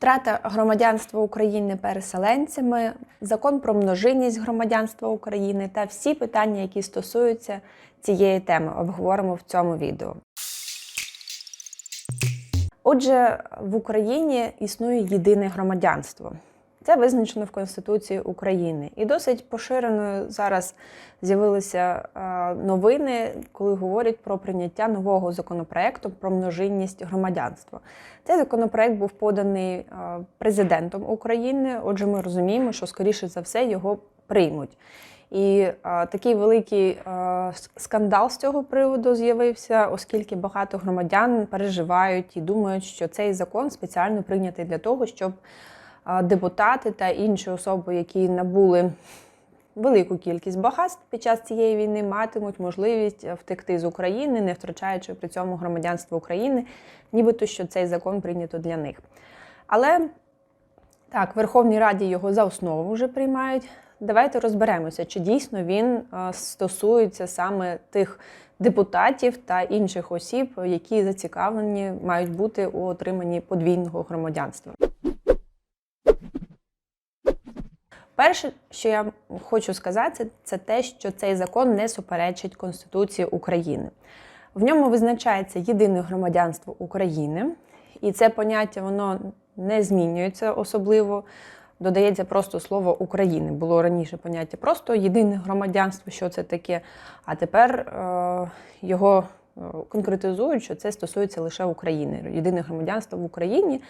Втрата громадянства України переселенцями, закон про множинність громадянства України та всі питання, які стосуються цієї теми, обговоримо в цьому відео. Отже, в Україні існує єдине громадянство. Це визначено в Конституції України. І досить поширеною зараз з'явилися е, новини, коли говорять про прийняття нового законопроекту про множинність громадянства. Цей законопроект був поданий е, президентом України. Отже, ми розуміємо, що скоріше за все його приймуть. І а, такий великий а, скандал з цього приводу з'явився, оскільки багато громадян переживають і думають, що цей закон спеціально прийнятий для того, щоб депутати та інші особи, які набули велику кількість багатств під час цієї війни, матимуть можливість втекти з України, не втрачаючи при цьому громадянство України, нібито що цей закон прийнято для них. Але так, в Верховній Раді його за основу вже приймають. Давайте розберемося, чи дійсно він е, стосується саме тих депутатів та інших осіб, які зацікавлені мають бути у отриманні подвійного громадянства. Перше, що я хочу сказати, це те, що цей закон не суперечить Конституції України. В ньому визначається єдине громадянство України, і це поняття воно не змінюється особливо. Додається просто слово України. Було раніше поняття просто єдине громадянство, що це таке. А тепер е, його конкретизують, що це стосується лише України. Єдине громадянство в Україні,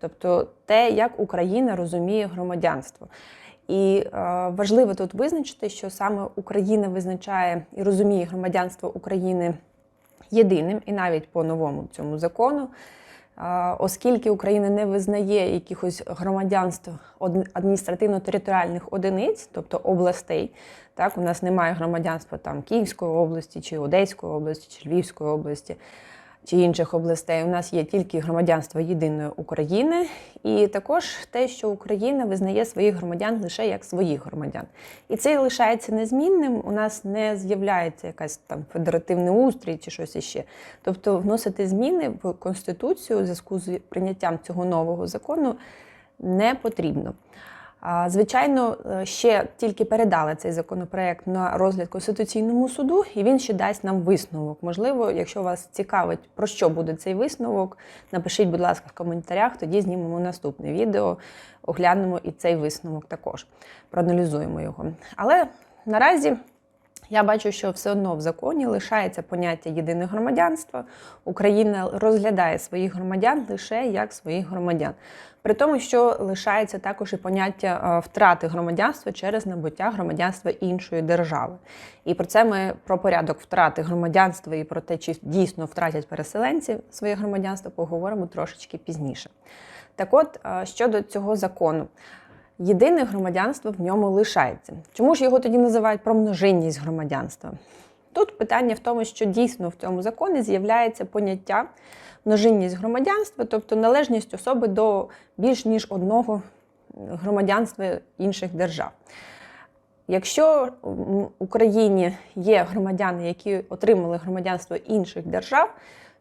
тобто те, як Україна розуміє громадянство. І е, важливо тут визначити, що саме Україна визначає і розуміє громадянство України єдиним, і навіть по новому цьому закону. Оскільки Україна не визнає якихось громадянств адміністративно-територіальних одиниць, тобто областей, так у нас немає громадянства там Київської області, чи Одеської області, чи Львівської області, чи інших областей. У нас є тільки громадянство єдиної України, і також те, що Україна визнає своїх громадян лише як своїх громадян. І це лишається незмінним. У нас не з'являється якась там федеративний устрій чи щось іще. Тобто вносити зміни в Конституцію у зв'язку з прийняттям цього нового закону не потрібно. Звичайно, е, ще тільки передали цей законопроект на розгляд Конституційному суду, і він ще дасть нам висновок. Можливо, якщо вас цікавить, про що буде цей висновок, напишіть, будь ласка, в коментарях, тоді знімемо наступне відео, оглянемо і цей висновок також, проаналізуємо його. Але наразі. Я бачу, що все одно в законі лишається поняття єдине громадянство. Україна розглядає своїх громадян лише як своїх громадян. При тому, що лишається також і поняття е, втрати громадянства через набуття громадянства іншої держави. І про це ми про порядок втрати громадянства і про те, чи дійсно втратять переселенці своє громадянство, поговоримо трошечки пізніше. Так от, е, щодо цього закону. Єдине громадянство в ньому лишається. Чому ж його тоді називають про множинність громадянства? Тут питання в тому, що дійсно в цьому законі з'являється поняття множинність громадянства, тобто належність особи до більш ніж одного громадянства інших держав. Якщо в Україні є громадяни, які отримали громадянство інших держав,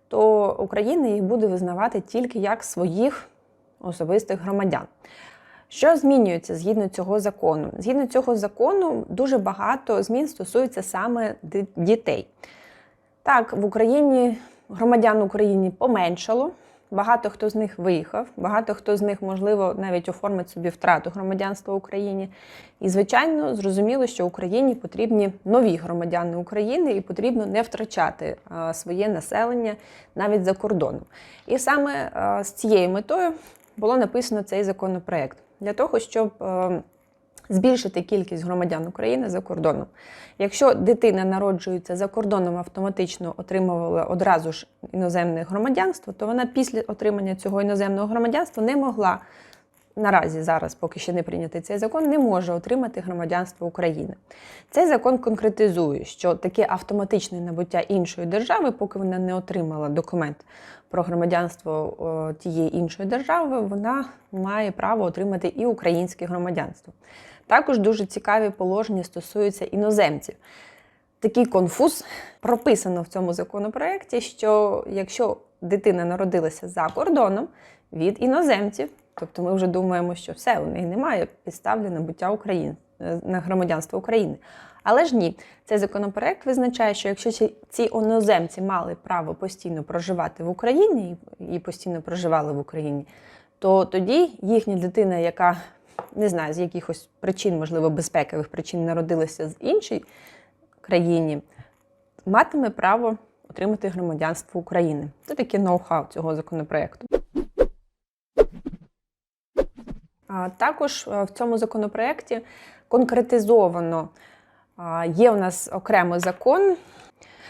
то Україна їх буде визнавати тільки як своїх особистих громадян. Що змінюється згідно цього закону? Згідно цього закону, дуже багато змін стосується саме дітей. Так, в Україні громадян України поменшало. Багато хто з них виїхав, багато хто з них, можливо, навіть оформить собі втрату громадянства в Україні. І, звичайно, зрозуміло, що Україні потрібні нові громадяни України і потрібно не втрачати своє населення навіть за кордоном. І саме з цією метою було написано цей законопроект для того, щоб е, збільшити кількість громадян України за кордоном. Якщо дитина народжується за кордоном, автоматично отримувала одразу ж іноземне громадянство, то вона після отримання цього іноземного громадянства не могла. Наразі зараз, поки ще не прийнятий цей закон, не може отримати громадянство України. Цей закон конкретизує, що таке автоматичне набуття іншої держави, поки вона не отримала документ про громадянство тієї іншої держави, вона має право отримати і українське громадянство. Також дуже цікаві положення стосуються іноземців. Такий конфуз прописано в цьому законопроекті, що якщо дитина народилася за кордоном від іноземців, Тобто ми вже думаємо, що все, у неї немає підстав для набуття України на громадянство України. Але ж ні, цей законопроект визначає, що якщо ці- ці іноземці мали право постійно проживати в Україні і- постійно проживали в Україні, то тоді їхня дитина, яка не знаю, з якихось причин, можливо, безпекових причин народилася з іншій країні, матиме право отримати громадянство України. Це таке ноу-хау цього законопроекту. А Також е, в цьому законопроекті конкретизовано є у нас окремо закон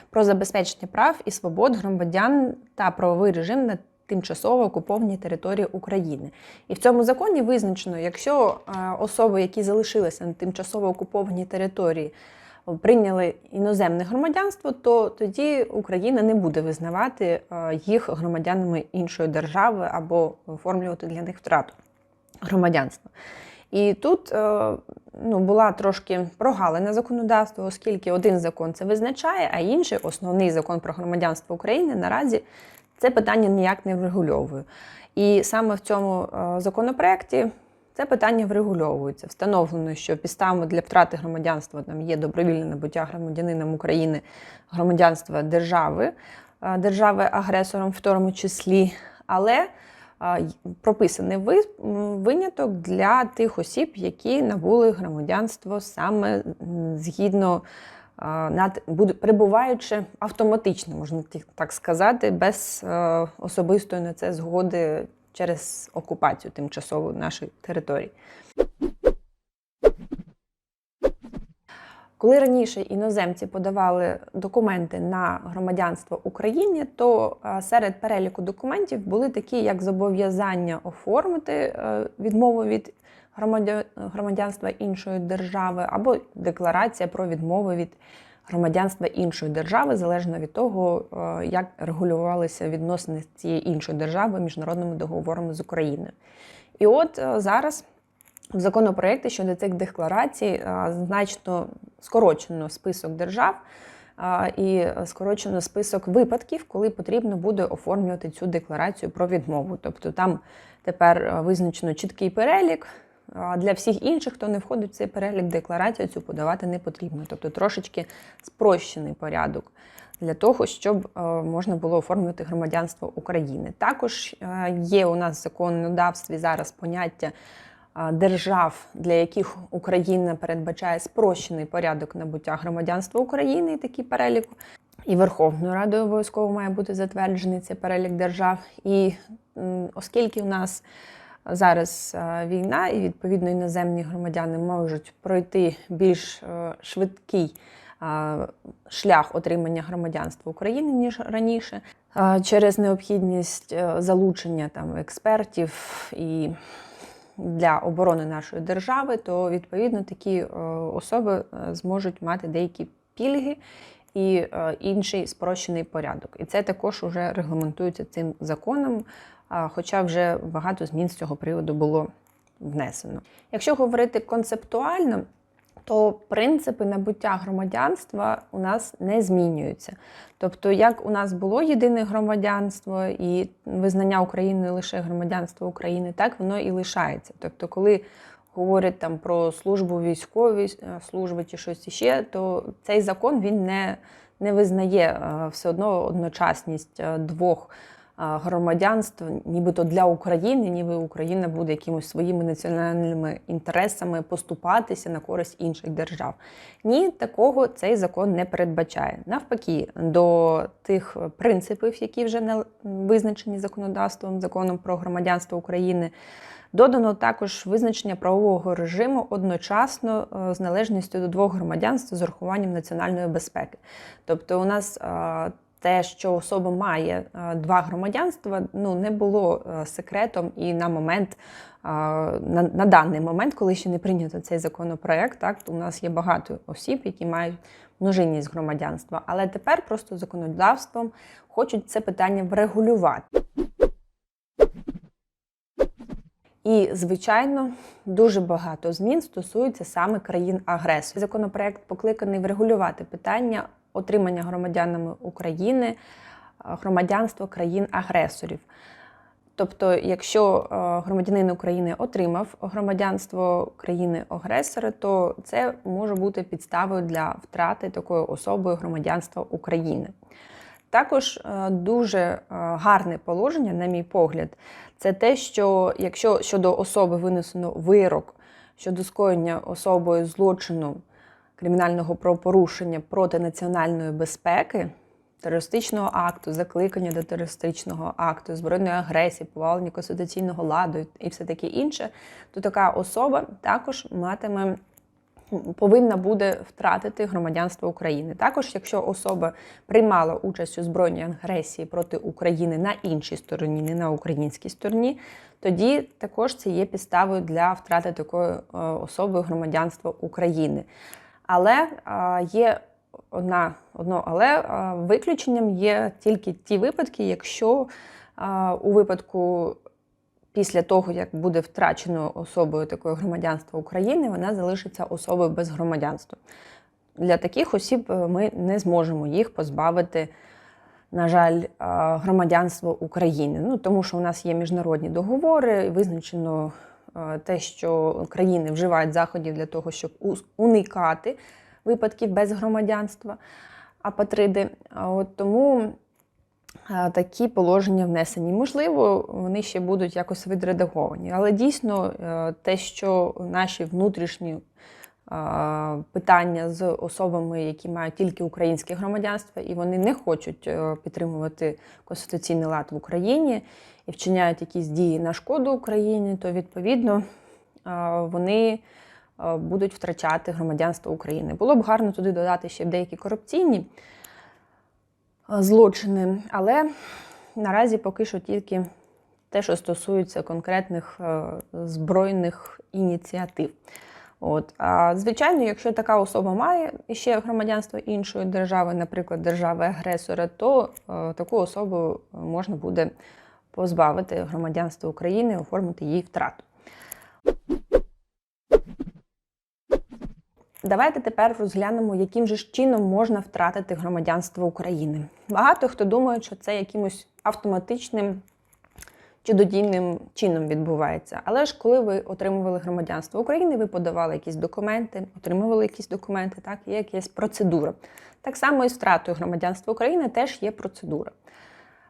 про забезпечення прав і свобод громадян та правовий режим на тимчасово окупованій території України. І в цьому законі визначено, якщо е, особи, які залишилися на тимчасово окупованій території, прийняли іноземне громадянство, то тоді Україна не буде визнавати е, їх громадянами іншої держави або оформлювати для них втрату громадянства. І тут е, ну, була трошки прогалина законодавства, оскільки один закон це визначає, а інший, основний закон про громадянство України, наразі це питання ніяк не врегульовує. І саме в цьому е, законопроекті це питання врегульовується. Встановлено, що підставами для втрати громадянства там є добровільне набуття громадянином України громадянства держави, е, держави-агресором в тому числі, але прописаний виняток для тих осіб, які набули громадянство саме згідно над перебуваючи автоматично, можна так сказати, без е, особистої на це згоди через окупацію тимчасову нашої території. Коли раніше іноземці подавали документи на громадянство України, то е, серед переліку документів були такі, як зобов'язання оформити е, відмову від громадя- громадянства іншої держави, або декларація про відмову від громадянства іншої держави, залежно від того, е, як регулювалися відносини цієї іншої держави міжнародними договорами з Україною. І от зараз в законопроєкті щодо цих декларацій значно скорочено список держав і скорочено список випадків, коли потрібно буде оформлювати цю декларацію про відмову. Тобто там тепер визначено чіткий перелік. Для всіх інших, хто не входить в цей перелік, декларацію цю подавати не потрібно. Тобто трошечки спрощений порядок для того, щоб е, можна було оформлювати громадянство України. Також е, є у нас в законодавстві зараз поняття держав, для яких Україна передбачає спрощений порядок набуття громадянства України, і такий перелік. І Верховною Радою обов'язково має бути затверджений цей перелік держав. І оскільки у нас зараз е, війна, і відповідно іноземні громадяни можуть пройти більш е, швидкий шлях отримання громадянства України ніж раніше, через необхідність е, залучення там експертів і для оборони нашої держави, то відповідно такі е, особи е, зможуть мати деякі пільги і е, інший спрощений порядок. І це також вже регламентується цим законом, хоча вже багато змін з цього приводу було внесено. Якщо говорити концептуально, то принципи набуття громадянства у нас не змінюються. Тобто, як у нас було єдине громадянство і визнання України лише громадянство України, так воно і лишається. Тобто, коли говорять там про службу військовій е, служби чи щось іще, то цей закон він не, не визнає е, все одно одночасність е, двох е, громадянств, нібито для України, ніби Україна буде якимось своїми національними інтересами поступатися на користь інших держав. Ні, такого цей закон не передбачає. Навпаки, до тих принципів, які вже не визначені законодавством, законом про громадянство України. Додано також визначення правового режиму одночасно е, з належністю до двох громадянств з урахуванням національної безпеки. Тобто, у нас е, те, що особа має е, два громадянства, ну не було е, секретом і на момент. е, На, на даний момент, коли ще не прийнято цей законопроект, так у нас є багато осіб, які мають множинність громадянства. Але тепер просто законодавством хочуть це питання врегулювати. І, звичайно, дуже багато змін стосуються саме країн-агресорів. Законопроект покликаний врегулювати питання отримання громадянами України е, громадянства країн-агресорів. Тобто, якщо е, громадянин України отримав громадянство країни-агресора, то це може бути підставою для втрати такою особою громадянства України. Також е, дуже гарне положення, на мій погляд, це те, що якщо щодо особи винесено вирок щодо скоєння особою злочину кримінального правопорушення проти національної безпеки, терористичного акту, закликання до терористичного акту, збройної агресії, повалення конституційного ладу і все таке інше, то така особа також матиме. Повинна буде втратити громадянство України. Також, якщо особа приймала участь у збройній агресії проти України на іншій стороні, не на українській стороні, тоді також це є підставою для втрати такої е, особи громадянства України. Але є одна, одно, але виключенням є тільки ті випадки, якщо у випадку після того, як буде втрачено особою такої громадянства України, вона залишиться особою без громадянства. Для таких осіб е, ми не зможемо їх позбавити, на жаль, громадянства України. Ну, Тому що у нас є міжнародні договори, визначено те, що країни вживають заходів для того, щоб уникати випадків без громадянства апатриди. От Тому такі положення внесені. Можливо, вони ще будуть якось відредаговані. Але дійсно е, те, що наші внутрішні питання з особами, які мають тільки українське громадянство, і вони не хочуть е, підтримувати конституційний лад в Україні і вчиняють якісь дії на шкоду Україні, то відповідно вони будуть втрачати громадянство України. Було б гарно туди додати ще деякі корупційні. Е, злочини. Але наразі поки що тільки те, що стосується конкретних е, збройних ініціатив. От. А звичайно, якщо така особа має ще громадянство іншої держави, наприклад, держави-агресора, то е, таку особу можна буде позбавити громадянства України, оформити їй втрату. Давайте тепер розглянемо, яким же чином можна втратити громадянство України. Багато хто думає, що це якимось автоматичним чудодійним чином відбувається. Але ж коли ви отримували громадянство України, ви подавали якісь документи, отримували якісь документи, так, є якась процедура. Так само і з втратою громадянства України теж є процедура.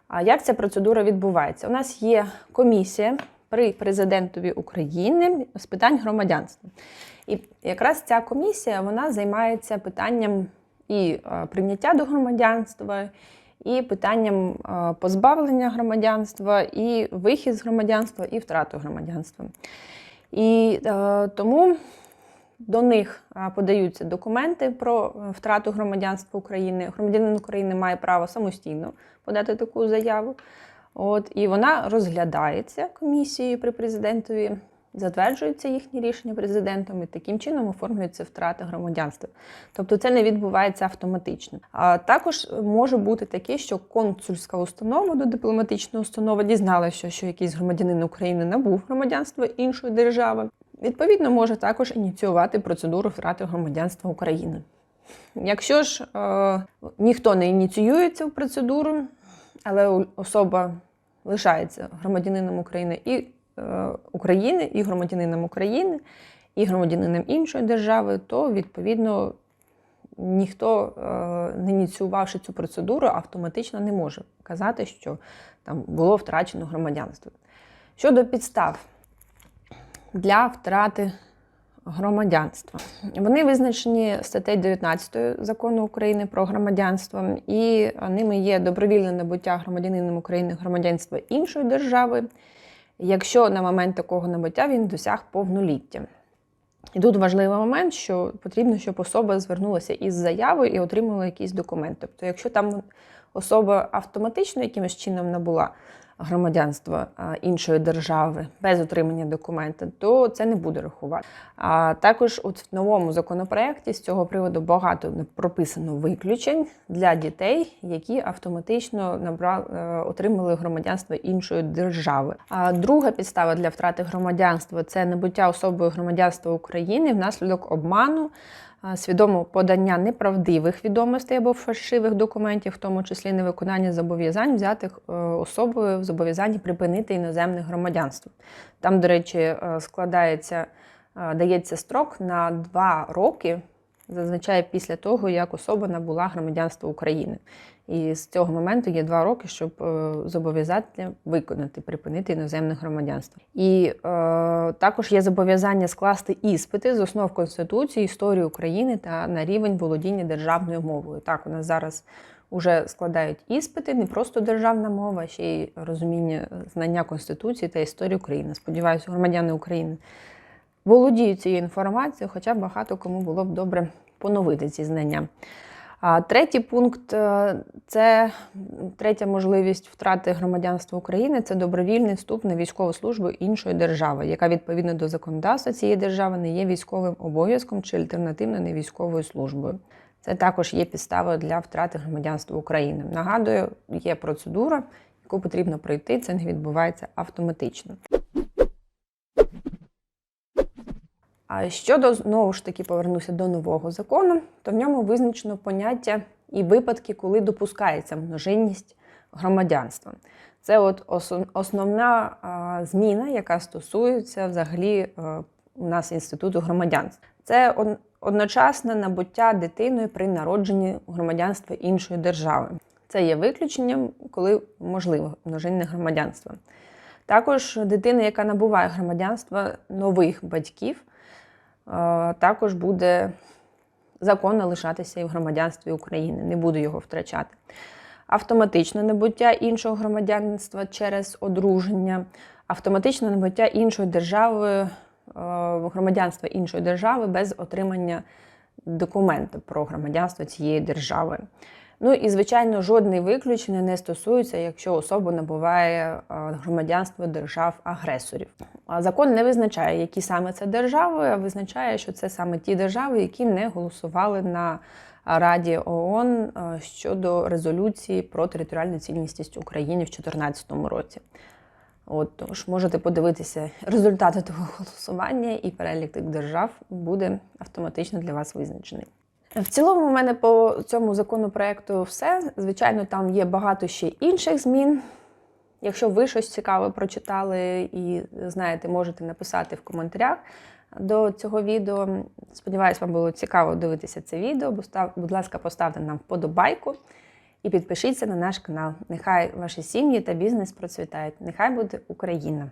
А як ця процедура відбувається? У нас є комісія при президентові України з питань громадянства. І якраз ця комісія вона займається питанням і е, прийняття до громадянства, і питанням е, позбавлення громадянства, і вихід з громадянства, і втрату громадянства. І е, тому до них подаються документи про втрату громадянства України. Громадянин України має право самостійно подати таку заяву. От, І вона розглядається комісією при президентові затверджуються їхні рішення президентом і таким чином оформлюється втрата громадянства. Тобто це не відбувається автоматично. А також може бути таке, що консульська установа до дипломатичної установи дізналася, що якийсь громадянин України набув громадянство іншої держави. Відповідно, може також ініціювати процедуру втрати громадянства України. Якщо ж е, ніхто не ініціює цю процедуру, але особа лишається громадянином України і України і громадянином України, і громадянином іншої держави, то відповідно ніхто, е, не ініціювавши цю процедуру, автоматично не може казати, що там було втрачено громадянство. Щодо підстав для втрати громадянства, вони визначені статтею 19 закону України про громадянство, і ними є добровільне набуття громадянином України громадянства іншої держави якщо на момент такого набуття він досяг повноліття. І тут важливий момент, що потрібно, щоб особа звернулася із заявою і отримала якийсь документ. Тобто, якщо там особа автоматично якимось чином набула громадянства іншої держави без отримання документа, то це не буде рахувати. А також в новому законопроекті з цього приводу багато прописано виключень для дітей, які автоматично набрали, е, отримали громадянство іншої держави. А друга підстава для втрати громадянства це набуття особою громадянства України внаслідок обману свідомо подання неправдивих відомостей або фальшивих документів, в тому числі невиконання зобов'язань, взятих е, особою в зобов'язанні припинити іноземне громадянство. Там, до речі, е, складається, е, дається строк на два роки, зазвичай після того, як особа набула громадянство України. І з цього моменту є два роки, щоб е, зобов'язати виконати, припинити іноземне громадянство. І е, також є зобов'язання скласти іспити з основ Конституції, історії України та на рівень володіння державною мовою. Так, у нас зараз вже складають іспити, не просто державна мова, а ще й розуміння знання Конституції та історії України. Сподіваюся, громадяни України володіють цією інформацією, хоча багато кому було б добре поновити ці знання. А третій пункт е, це третя можливість втрати громадянства України це добровільний вступ на військову службу іншої держави, яка відповідно до законодавства цієї держави не є військовим обов'язком чи альтернативно не військовою службою. Це також є підставою для втрати громадянства України. Нагадую, є процедура, яку потрібно пройти. Це не відбувається автоматично. А щодо знову ж таки повернуся до нового закону, то в ньому визначено поняття і випадки, коли допускається множинність громадянства. Це от основна зміна, яка стосується взагалі е, у нас інституту громадянства. Це одночасне набуття дитиною при народженні громадянства іншої держави. Це є виключенням, коли можливо множинне громадянство. Також дитина, яка набуває громадянства нових батьків, також буде законно лишатися і в громадянстві України, не буде його втрачати. Автоматичне набуття іншого громадянства через одруження, автоматичне набуття іншої держави, е, громадянства іншої держави без отримання документу про громадянство цієї держави. Ну і, звичайно, жодне виключення не стосується, якщо особа набуває е, громадянство держав-агресорів. Закон не визначає, які саме це держави, а визначає, що це саме ті держави, які не голосували на Раді ООН е, щодо резолюції про територіальну цілісність України в 2014 році. От, тож можете подивитися результати того голосування, і перелік тих держав буде автоматично для вас визначений. В цілому, у мене по цьому законопроекту все. Звичайно, там є багато ще інших змін. Якщо ви щось цікаве прочитали і знаєте, можете написати в коментарях до цього відео. Сподіваюсь, вам було цікаво дивитися це відео. Будь ласка, поставте нам вподобайку і підпишіться на наш канал. Нехай ваші сім'ї та бізнес процвітають. Нехай буде Україна!